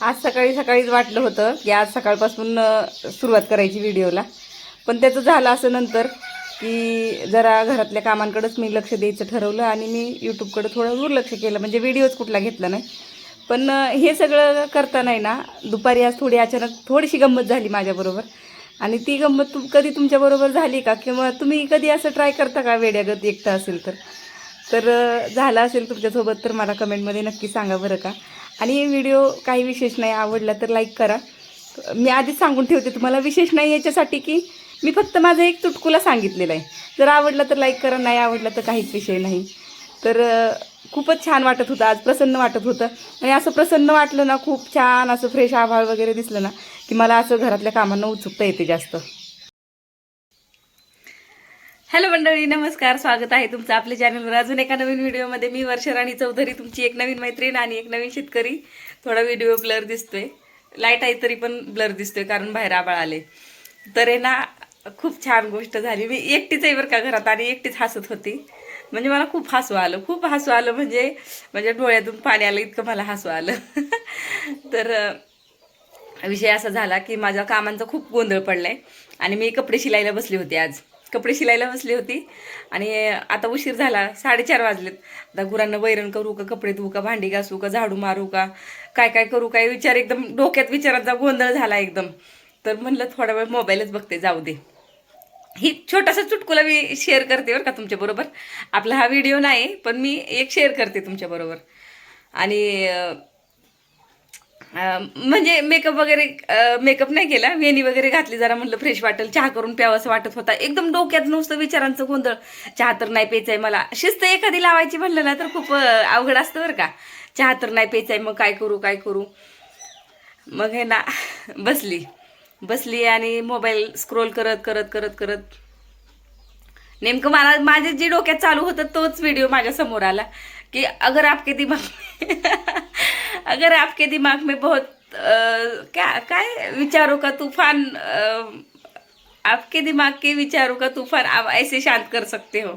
आज सकाळी सकाळीच वाटलं होतं की आज सकाळपासून सुरुवात करायची व्हिडिओला. पण त्याचं झालं असं नंतर की जरा घरातल्या कामांकडंच मी लक्ष द्यायचं ठरवलं आणि मी यूट्यूबकडं थोडं दुर्लक्ष केलं. म्हणजे व्हिडिओच कुठला घेतला नाही. पण हे सगळं करताना ना दुपारी आज थोडी अचानक थोडीशी गंमत झाली माझ्याबरोबर. आणि ती गंमत तू कधी तुमच्याबरोबर झाली का? किंवा तुम्ही कधी असं ट्राय करता का वेड्यागत एकटं असेल तर? तर झाला झालं असेल तुमच्यासोबत तर मला कमेंटमध्ये नक्की सांगा बरं का. आणि हे व्हिडिओ काही विशेष नाही आवडला तर लाईक करा. मी आधीच सांगून ठेवते तुम्हाला विशेष नाही याच्यासाठी की मी फक्त माझं एक चुटकुला सांगितलेलं आहे. जर आवडला तर लाईक करा नाही आवडला तर काहीच विषय नाही. तर खूपच छान वाटत होतं आज प्रसन्न वाटत होतं. आणि असं प्रसन्न वाटलं ना खूप छान असं फ्रेश आभाळ वगैरे दिसलं ना की मला असं घरातल्या कामांना उत्सुकता येते जास्त. हॅलो मंडळी नमस्कार स्वागत आहे तुमचं आपल्या चॅनलवर अजून एका नवीन व्हिडिओमध्ये मी वर्षराणी चौधरी तुमची एक नवीन मैत्रीण आणि एक नवीन शेतकरी. थोडा व्हिडिओ ब्लर दिसतोय. लाइट आहे तरी पण ब्लर दिसतोय कारण बाहेर आबाळ आले. तर आहे ना खूप छान गोष्ट झाली. मी एकटीच आहे बरं का घरात आणि एकटीच हसत होती. म्हणजे मला खूप हसू आलं. खूप हसू आलं म्हणजे म्हणजे डोळ्यातून पाणी आलं इतकं मला हसू आलं. तर विषय असा झाला की माझ्या कामांचा खूप गोंधळ पडलाय आणि मी कपडे शिलायला बसली होती आज. कपडे शिलायला बसली होती. आणि आता उशीर झाला साडेचार वाजलेत. आता गुरांना वैरण करू का कपडे धुवू का भांडी घासू का झाडू मारू का काय काय करू काय विचार एकदम डोक्यात विचारांचा गोंधळ झाला एकदम. तर म्हणलं थोडा वेळ मोबाईलच बघते जाऊ दे. ही छोटासा चुटकुला मी शेअर करते बरं का तुमच्याबरोबर आपला हा व्हिडिओ नाही पण मी एक शेअर करते तुमच्याबरोबर आणि म्हणजे मेकअप वगैरे मेकअप नाही केला. वेणी वगैरे घातली जरा म्हणलं फ्रेश वाटेल. चहा करून प्यावं असं वाटत होता. एकदम डोक्यात नुसतं विचारांचं गोंधळ. चहा तर नाही प्यायचाय मला. शिस्त एखादी लावायची म्हणलं ना तर खूप अवघड असतं बरं का. चहा तर नाही प्यायचाय. मग काय करू काय करू? मग हे ना बसली. बसली आणि मोबाईल स्क्रोल करत करत करत करत. नेमकं मला माझे जे डोक्यात चालू होतं तोच व्हिडिओ माझ्यासमोर आला. की अगर आपके दिमाग अगर आपके दिमाग में बहुत आ, क्या काय विचारों का तूफान आपके दिमाग के विचारों का तूफान आप ऐसे शांत कर सकते हो?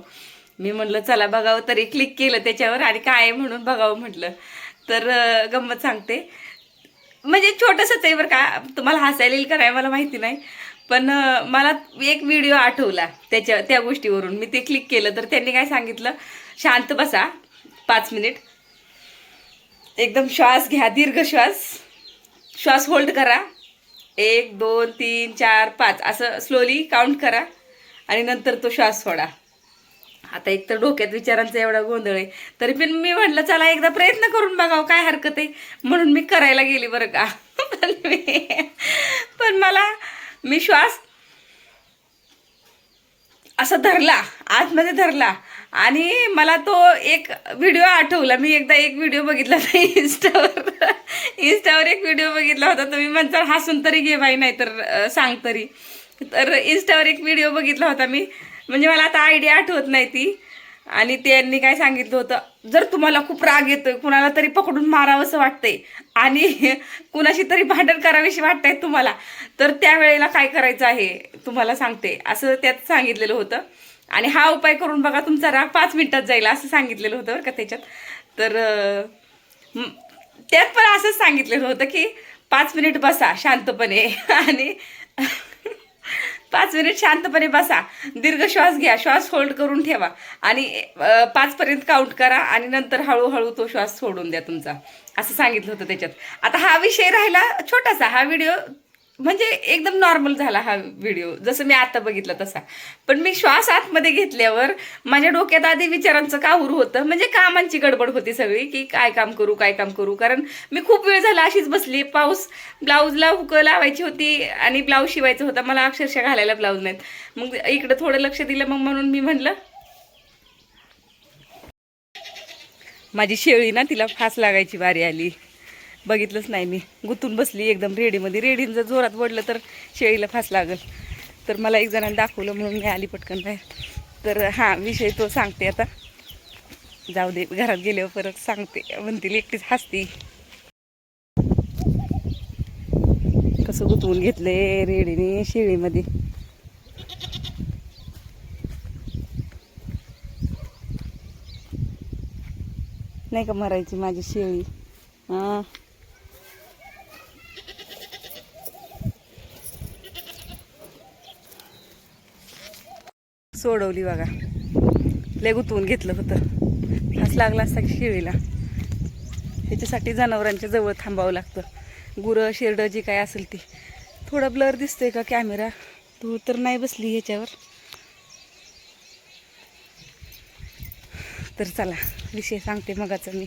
मी म्हटलं चला बघावं. तरी क्लिक केलं त्याच्यावर आणि काय म्हणून बघावं म्हटलं. तर गंमत सांगते. म्हणजे छोटंसंच आहे बरं का. तुम्हाला हसायला येईल का नाही मला माहिती नाही. पण मला एक व्हिडिओ आठवला त्याच्या त्या गोष्टीवरून. मी ते क्लिक केलं तर त्यांनी काय सांगितलं? शांत बसा. पाच मिनिट. एकदम श्वास घ्या दीर्घ श्वास. श्वास होल्ड करा. एक दोन तीन चार पाच. असं स्लोली काउंट करा आणि नंतर तो श्वास सोडा. आता एक तर डोक्यात विचारांचा एवढा गोंधळ आहे. तरी पण मी म्हटलं चला एकदा प्रयत्न करून बघावं काय हरकत आहे. म्हणून मी करायला गेली बरं का. पण मी पण मला मी श्वास असा धरला आतमध्ये धरला. आणि मला तो एक व्हिडिओ आठवला. मी एकदा एक व्हिडिओ बघितला होता इन्स्टावर इन्स्टावर एक व्हिडिओ बघितला होता. तुम्ही म्हणता हसून तरी घे बाई नाही तर सांग तरी. तर इन्स्टावर एक व्हिडिओ बघितला होता मी. म्हणजे मला आता आयडिया आठवत नाही ती. आणि त्यांनी काय सांगितलं होतं जर तुम्हाला खूप राग येतोय कुणाला तरी पकडून मारावंसं वाटतंय आणि कुणाशी तरी भांडण करावीशी वाटतंय तुम्हाला तर त्यावेळेला काय करायचं आहे तुम्हाला सांगते. असं त्यात सांगितलेलं होतं. आणि हा उपाय करून बघा तुमचा राग पाच मिनिटात जाईल असं सांगितलेलं होतं बरं का त्याच्यात. तर त्यात पण असंच सांगितलेलं होतं की पाच मिनिट बसा शांतपणे. आणि पाच मिनिट शांतपणे बसा. दीर्घ श्वास घ्या. श्वास होल्ड करून ठेवा. आणि पाचपर्यंत काउंट करा आणि नंतर हळूहळू तो श्वास सोडून द्या तुमचा. असं सांगितलं होतं त्याच्यात. आता हा विषय राहिला छोटासा. हा व्हिडिओ म्हणजे एकदम नॉर्मल झाला हा व्हिडिओ जसं मी आता बघितला तसा. पण मी श्वास आतमध्ये घेतल्यावर माझ्या डोक्यात आधी विचारांचं काहूर होतं? म्हणजे कामांची गडबड होती सगळी की काय काम करू काय काम करू? कारण मी खूप वेळ झाला अशीच बसली. पाऊस ब्लाऊजला हुकं लावायची होती आणि ब्लाऊज शिवायचं होता. मला अक्षरशः घालायला ब्लाऊज नाहीत. मग इकडं थोडं लक्ष दिलं मग म्हणून मी म्हणलं माझी शेळी ना तिला फास लागायची बारी आली. बघितलंच नाही मी. गुतून बसली एकदम रेडीमध्ये रेडीनं जर जोरात वडलं तर शेळीला फास लागल. तर मला एक जणांना दाखवलं म्हणून मी आली पटकन बाहेर. तर हां विषय तो सांगते आता. जाऊ दे घरात गेल्यावर परत सांगते. म्हणतील एकटीच हसती. कसं गुतवून आहे रेडीने शेळीमध्ये. नाही का मरायची माझी शेळी? हां. सोडवली बघा. लय गुतवून घेतलं होतं. हाच लागला असता की शेळीला. ह्याच्यासाठी जनावरांच्या जवळ थांबावं लागतं. गुरं शेरडं जी काय असेल ती. थोडा ब्लर दिसतोय का कॅमेरा तू तर नाही बसली ह्याच्यावर. तर चला विषय सांगते मगाचा मी.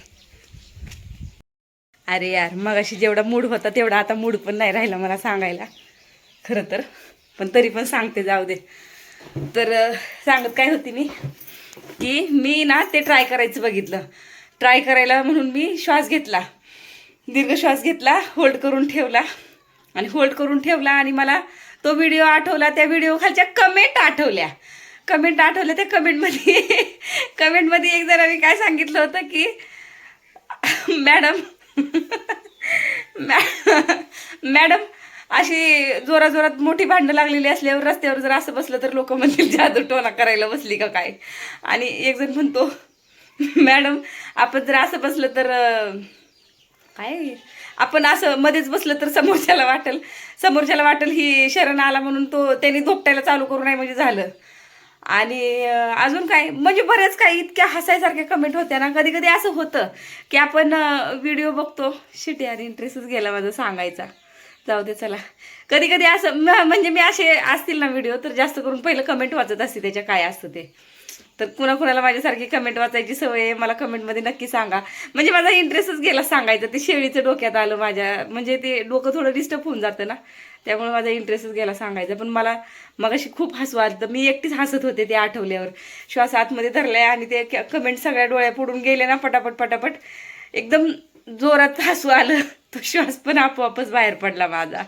अरे यार मगाशी जेवढा मूड होता तेवढा आता मूड पण नाही राहिला मला सांगायला. खरं तर. पण तरी पण सांगते जाऊ दे. तर सांगत काय होती मी? की मी ना ते ट्राय करायचं बघितलं. ट्राय करायला म्हणून मी श्वास घेतला. दीर्घ श्वास घेतला होल्ड करून ठेवला. आणि होल्ड करून ठेवला आणि मला तो व्हिडिओ आठवला त्या व्हिडिओ खालच्या कमेंट आठवल्या. कमेंट आठवल्या त्या कमेंटमध्ये कमेंटमध्ये एक मी काय सांगितलं होतं की मॅडम मॅ- मॅडम अशी जोरा जोरात मोठी भांडणं लागलेली असल्यावर रस्त्यावर जर असं बसलं तर लोक म्हणतील जादू टोना करायला बसली का काय? आणि एक जण म्हणतो मॅडम आपण जर असं बसलं तर काय? आपण असं मध्येच बसलं तर समोरच्याला वाटेल. समोरच्याला वाटेल ही शरण आला म्हणून तो त्यांनी धोपटायला चालू करू नये म्हणजे झालं. आणि अजून काय? म्हणजे बरेच काही इतक्या हसायसारख्या कमेंट होत्या ना. कधी कधी असं होतं की आपण व्हिडिओ बघतो. शिटी आणि इंटरेस्टच गेला माझा सांगायचा. जाऊ दे चला. कधी कधी असं म्हणजे मी असे असतील ना व्हिडिओ तर जास्त करून पहिलं कमेंट वाचत असते त्याच्या काय असतं ते. तर कुणा कुणाला माझ्यासारखी कमेंट वाचायची सवय आहे मला कमेंटमध्ये नक्की सांगा. म्हणजे माझा इंटरेस्टच गेला सांगायचं ते शेळीचं डोक्यात आलं माझ्या म्हणजे ते डोकं थोडं डिस्टर्ब होऊन जातं ना. त्यामुळे माझा इंटरेस्टच गेला सांगायचं. पण मला मग अशी खूप हसू आलं तर मी एकटीच हसत होते ते आठवल्यावर. श्वास आतमध्ये धरलाय आणि ते कमेंट सगळ्या डोळ्या पडून गेले ना पटापट पटापट. एकदम जोरात हसू आलं. तो श्वास पण आपोआपच बाहेर पडला माझा.